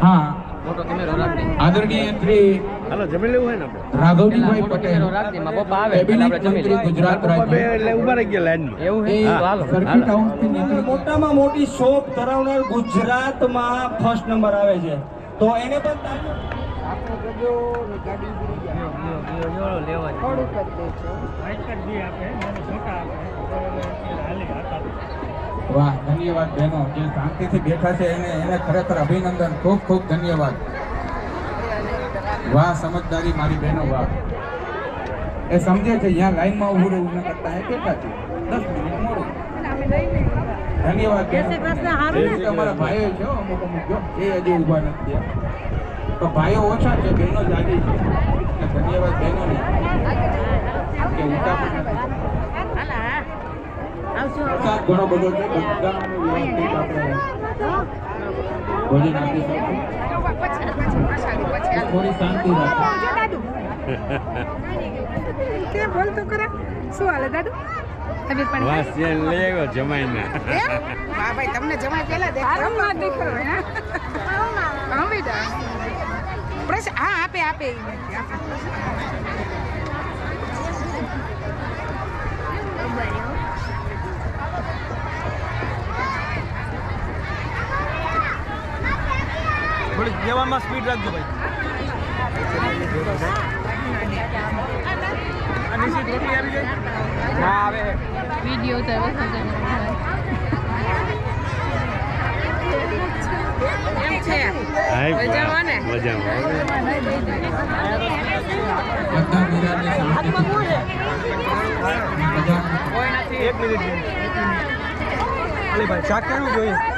હા આદરણીય આવે એટલે આપણે એટલે ઊભા રહી ગયા મોટામાં મોટી શોપ ધરાવનાર ગુજરાતમાં ફર્સ્ટ નંબર આવે છે તો એને વાહ ધન્યવાદ બહેનો. જે શાંતિથી બેઠા છે એને એને ખરેખર અભિનંદન. ખૂબ ખૂબ ધન્યવાદ. વાહ સમજદારી મારી બહેનો વાહ. એ સમજે છે અહીંયા લાઈનમાં ઊભું રહેવું ન કરતા એ બેઠા છે. દસ મિનિટ મોડું. ધન્યવાદ ભાઈઓ છે અમુક અમુક જો. એ હજી ઊભા નથી તો ભાઈઓ ઓછા છે બહેનો જાગી છે. ધન્યવાદ બહેનોને. કે ઊંચા પણ નથી. વરસાદ ઘણો બધો છે બધાને વ્યવસ્થિત આપણે થોડી શાંતિ રાખો. બોલ તો ખરા. શું હાલે દાદુ? તબિયત પાણી વાસ છે લઈ આવ્યો જમાઈને. વાહ ભાઈ તમને જમાઈ પેલા દેખાડો માં દેખાડો હે? હા બેટા પ્રેસ હા આપે આપે. દેવામાં સ્પીડ રાખજો ભાઈ. હા આવે વીડિયો ને? એક મિનિટ. શાક કેવું જોઈએ?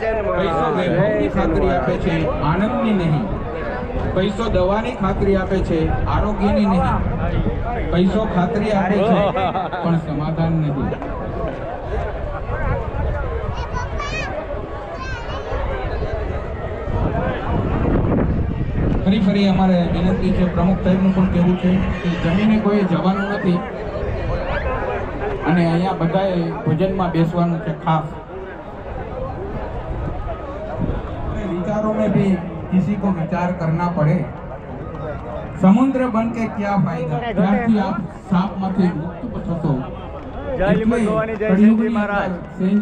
પૈસો વૈભવની ખાતરી આપે છે આનંદની નહીં. પૈસો દવાની ખાતરી આપે છે આરોગ્યની નહીં. પૈસો ખાતરી આપે છે પણ સમાધાન નહીં. ફરી ફરી અમારે વિનંતી છે પ્રમુખ સાહેબનું પણ કહેવું છે કે જમીને કોઈ જવાનું નથી અને અહીંયા બધાએ ભોજનમાં બેસવાનું છે ખાસ. विचारों में भी किसी को विचार करना पड़े समुद्र बन के क्या फायदा ત્યારથી આપ સાપમાંથી મુક્ત થશો જય લીંબડ ભવાની જય સેનજી મહારાજ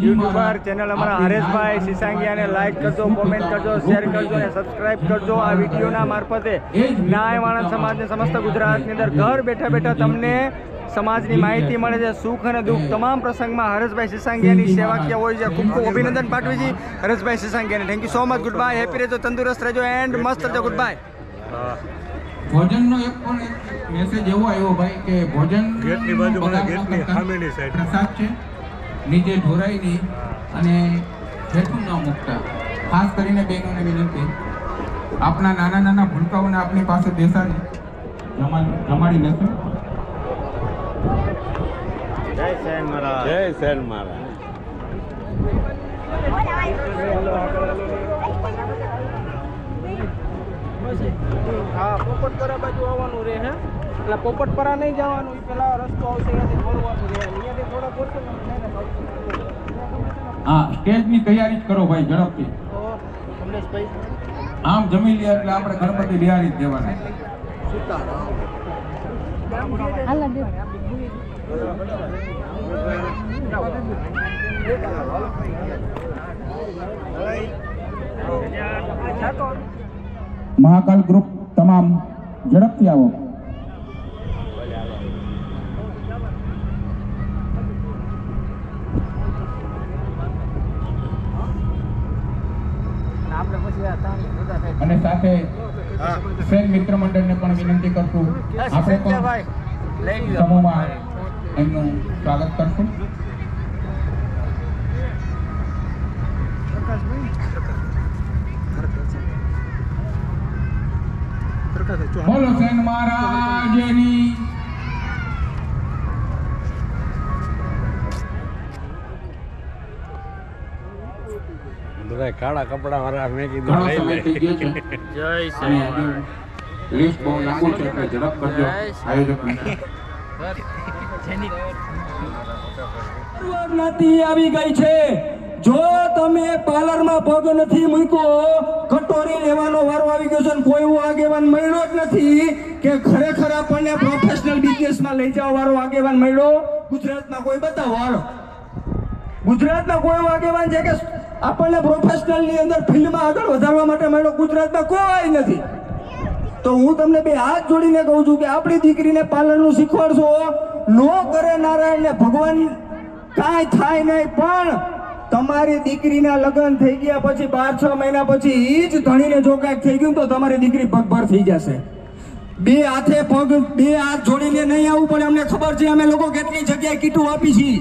યુટ્યુબર ચેનલ અમારા હરેશભાઈ સિસાંગિયાને લાઈક કરજો કોમેન્ટ કરજો શેર કરજો અને સબસ્ક્રાઇબ કરજો આ વિડીયોના મારફતે ન્યાય વાણંદ સમાજને સમસ્ત ગુજરાતની અંદર ઘર બેઠા બેઠા તમને સમાજની માહિતી મળે છે સુખ અને દુઃખ. તમામ પ્રસંગમાં હરેશભાઈ સિસાંગિયાની સેવાકીય હોય છે. ખૂબ ખૂબ અભિનંદન પાઠવી છે Hareshbhai સિસાંગિયાને. Thank you so much goodbye happy રહેજો તંદુરસ્ત રહેજો એન્ડ મસ્ત રહેજો. ગુડ બાય ભોજનનો એક પણ એક મેસેજ એવો આવ્યો ભાઈ કે ભોજન ગેટની બાજુમાં ગેટની સામેની સાઈડ. પ્રસાદ છે. નીચે ઢોરાય નહીં અને હેઠું ન મૂકતા. ખાસ કરીને બહેનોને વિનંતી. આપના નાના નાના ભૂલકાઓને આપની પાસે બેસાડી. જમા- જમાડી લેશું જય સેન મારા હા પોપટપરા બાજુ આવવાનું રહે હે? એટલે પોપટપરા નહીં જવાનું એ પેલા રસ્તો આવશે અહીંયાથી દોડવાનું રહે. અહીંયાથી થોડા પોતે હા સ્ટેજની તૈયારી જ કરો ભાઈ ઝડપથી. કમલેશભાઈ આમ જમી લે એટલે આપણે ગણપતિ બિહારી જ દેવાના મહાકાલ ગ્રુપ તમામ ઝડપથી આવો. અને સાથે સેન મિત્ર મંડળને પણ વિનંતી કરશું આપણે પણ સમૂહમાં એમનું સ્વાગત કરશું. બોલો સેન મહારાજની કાળા કપડા વાળા મેં કીધું જય શ્રી લિસ્ટ બહુ લાંબુ છે એટલે ઝડપ કરજો. આયોજક નથી આવી ગઈ છે. જો તમે પાર્લરમાં પગ નથી મૂક્યો કટોરી લેવાનો વારો આવી ગયો છે કોઈ એવો આગેવાન મળ્યો જ નથી કે ખરેખર આપણને પ્રોફેશનલ બિઝનેસમાં લઈ જવા વાળો આગેવાન મળ્યો. ગુજરાતમાં કોઈ બતાવો હાલો. ગુજરાતમાં કોઈ આગેવાન છે કે આપણને પ્રોફેશનલની અંદર ફિલ્ડમાં આગળ વધારવા માટે મળ્યો? ગુજરાતમાં કોઈ નથી. તો હું તમને બે હાથ જોડીને કહું છું કે આપણી દીકરીને પાર્લરનું શીખવાડશો. નો કરે નારાયણ ને ભગવાન કાંઈ થાય નહીં, પણ તમારી દીકરીના લગ્ન થઈ ગયા પછી બાર છ મહિના પછી એ જ ધણીને જો કાંઈક થઈ ગયું તો તમારી દીકરી પગભર થઈ જશે. બે હાથે પગ, બે હાથ જોડીને નહીં આવવું પણ અમને ખબર છે અમે લોકો કેટલી જગ્યાએ કીટું આપી છીએ.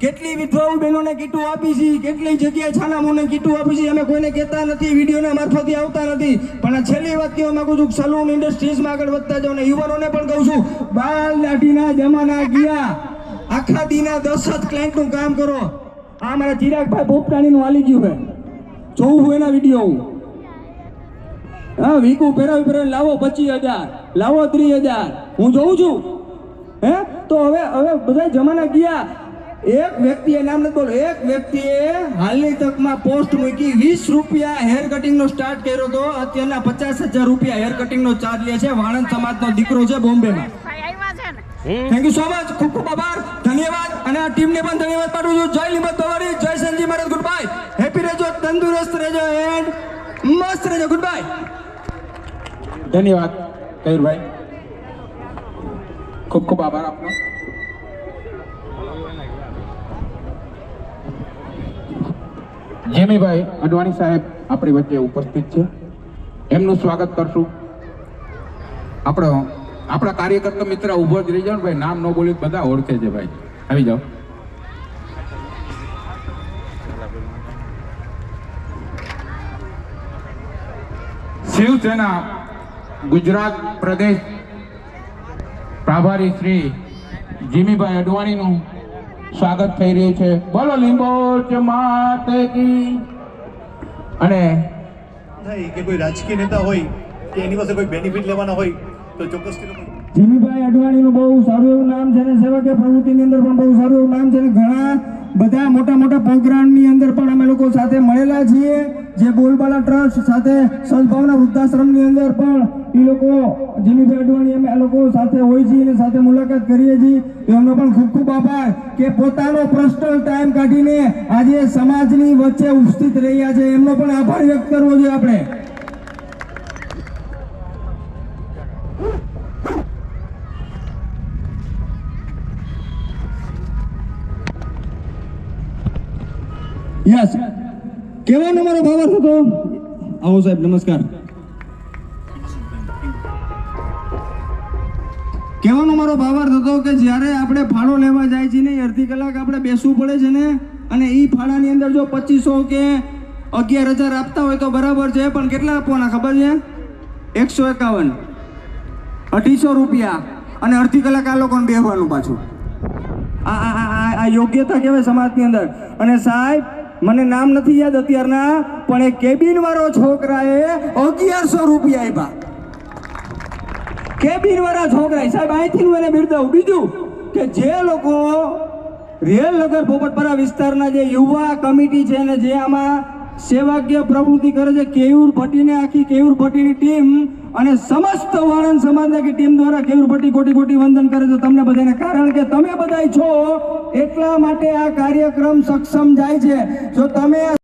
કેટલી વિધવાઓ બહેનોને કીટું આપી છે? કેટલી જગ્યાએ છાનામોને કીટું આપી છે? અમે કોઈને કહેતા નથી, વિડીયોના મારફતે આવતા નથી. પણ આ છેલ્લી વાત કહેવા માગું છું સલૂન ઇન્ડસ્ટ્રીઝમાં આગળ વધતા જાઓ ને યુવાનોને પણ કહું છું, બાલ દાઢીના જમાના ગયા. આખા દીના દસ જ ક્લાયન્ટનું કામ કરો. આ મારા ચિરાગભાઈ પોપટાણીનું હાલી ગયું છે. જોવું હું એના વીડિયો. હા, વીકું ફેરવી ફેરવી લાવો પચીસ હજાર, લાવો ત્રીસ હજાર. હું જોઉં છું. હે? તો હવે હવે બધા જમાના ગયા. એક વ્યક્તિએ નામ નથી બોલો એક વ્યક્તિએ હાલની તકમાં પોસ્ટ મૂકી વીસ રૂપિયા હેર કટિંગનો સ્ટાર્ટ કર્યો હતો. અત્યારના પચાસ હજાર રૂપિયા હેર કટિંગનો ચાર્જ લે છે વાણંદ સમાજનો દીકરો છે બોમ્બેમાં. થેન્ક યુ સો મચ ખૂબ ખૂબ આભાર. ધન્યવાદ. અને આ ટીમને પણ ધન્યવાદ પાઠવું છું. જય લીમત તવારી જય સંજી મહારાજ. ગુડ બાય હેપી રહેજો તંદુરસ્ત રહેજો એન્ડ મસ્ત રહેજો ગુડ બાય ધન્યવાદ કયુરભાઈ. ખૂબ ખૂબ આભાર આપનો. જેમીભાઈ અડવાણી સાહેબ આપણી વચ્ચે ઉપસ્થિત છે. એમનું સ્વાગત કરશું. આપણો, આપણા કાર્યકર્તા મિત્ર ઊભો જ રહી જાઓ ભાઈ, નામ ન બોલી બધા ઓળખે છે ભાઈ. આવી જાઓ. શિવસેના ગુજરાત પ્રદેશ પ્રભારી શ્રી જીમીભાઈ અડવાણીનું સ્વાગત થઈ રહ્યું છે. બોલો લીંબોચ માતે કી. અને થાય કે કોઈ રાજકીય નેતા હોય કે એની પાસે કોઈ બેનિફિટ લેવાના હોય તો ચોક્કસ જીમીભાઈ અડવાણીનું બહુ સારું એવું નામ છે ને સેવાકીય પ્રવૃત્તિની અંદર પણ બહુ સારું એવું નામ છે ને ઘણા બધા મોટા મોટા પ્રોગ્રામની અંદર પણ અમે લોકો સાથે મળેલા છીએ. જે બોલબાલા ટ્રસ્ટ સાથે સદભાવના વૃદ્ધાશ્રમની અંદર પણ એ લોકો જીમીભાઈ અડવાણી અમે લોકો સાથે હોય છીએ અને સાથે મુલાકાત કરીએ છીએ. એમનો પણ ખૂબ ખૂબ આભાર કે પોતાનો પર્સનલ ટાઈમ કાઢીને આજે સમાજની વચ્ચે ઉપસ્થિત રહ્યા છે. એમનો પણ આભાર વ્યક્ત કરવો જોઈએ આપણે. યસ કેવો મારો ભાવાર્થ હતો? આવો સાહેબ, નમસ્કાર. કહેવાનો મારો ભાવાર્થ હતો કે જ્યારે આપણે ફાળો લેવા જાય છે ને અડધી કલાક આપણે બેસવું પડે છે ને, અને એ ફાળાની અંદર જો પચીસો કે અગિયાર હજાર આપતા હોય તો બરાબર છે, પણ કેટલા આપવાના ખબર છે? એકસો એકાવન. અઢીસો રૂપિયા. અને અડધી કલાક આ લોકોને બેસવાનું પાછું. આ આ, આ- યોગ્યતા કહેવાય સમાજની અંદર. અને સાહેબ, મને નામ નથી યાદ અત્યારના, પણ એ કેબિન વાળો છોકરાએ અગિયારસો રૂપિયા આપ્યા. કેબિન વાળા છોકરા સાહેબ, અહીંથી હું એને બિરદાવું બીજું કે જે લોકો રેલ નગર પોપટપરા વિસ્તારના જે યુવા કમિટી છે ને જે આમાં સેવાકીય પ્રવૃત્તિ કરે છે, કેયુર ભટ્ટીને આખી કેયુર ભટ્ટીની ટીમ અને સમસ્ત વાણંદ સમાજની કે ટીમ દ્વારા કેયુર ભટ્ટી કોટી કોટી વંદન કરે છે. તમને બધાને કારણ કે તમે બધા છો, એટલા માટે આ કાર્યક્રમ સક્ષમ જાય છે. જો તમે